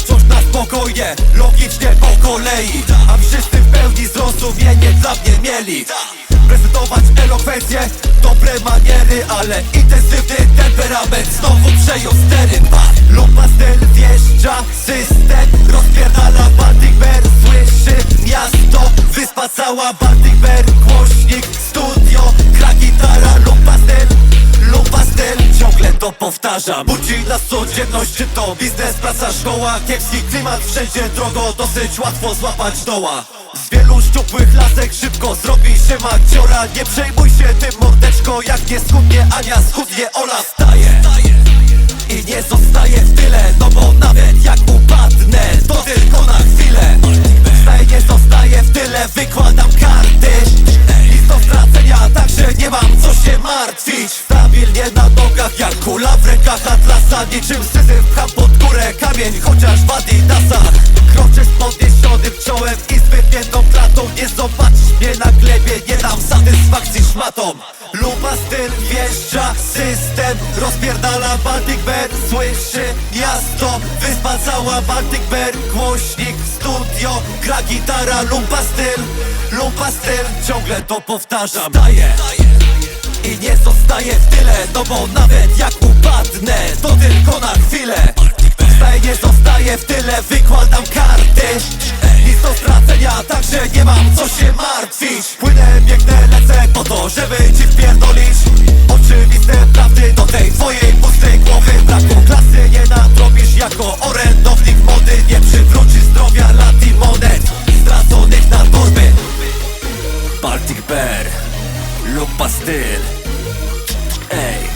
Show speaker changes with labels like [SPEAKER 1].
[SPEAKER 1] spokojnie, logicznie po kolei A wszyscy w pełni zrozumienie dla mnie mieli. Prezentować elokwencję, dobre maniery Ale intensywny temperament znowu przejął stery. Lupa styl wjeżdża, system rozpierdala Baltic Bear Słyszy miasto, wyspa cała Baltic Bear Głośnik, studio, gra gitara to powtarzam. Budzi nas codzienność, czy to biznes, praca, szkoła Kiepski klimat, wszędzie drogo Dosyć łatwo złapać doła. Z wielu szczupłych lasek szybko zrobi się maciora Nie przejmuj się tym mordeczko Jak nie schudnie Ania, schudnie Ola Wstaje Jak kula w rękach Atlasa Niczym syzyf pcham pod górę Kamień chociaż w adidasach Kroczę z podniesionym czołem I z wypiętą klatą. Nie zobaczysz mnie na glebie Nie dam satysfakcji szmatom. Lupa styl wjeżdża System rozpierdala Baltic Bear. Słyszy miasto Wyspa cała Baltic Bear. Głośnik, studio Gra gitara Lupa styl Lupa styl. Ciągle to powtarzam. Daję i nie zostaję w tyle. Bo nawet jak upadnę To tylko na chwilę. Wstaję, nie zostaję w tyle Wykładam karty Nic do stracenia, także nie mam co się martwić. Płynę, biegnę, lecę po to, żeby ci wpierdolić. Oczywiste prawdy do tej twojej pustej głowy Braku. Klasy nie nadrobisz jako orędownik mody. Nie przywróci zdrowia lat i monet. Straconych na torby. Baltic Bear pastyl Ej.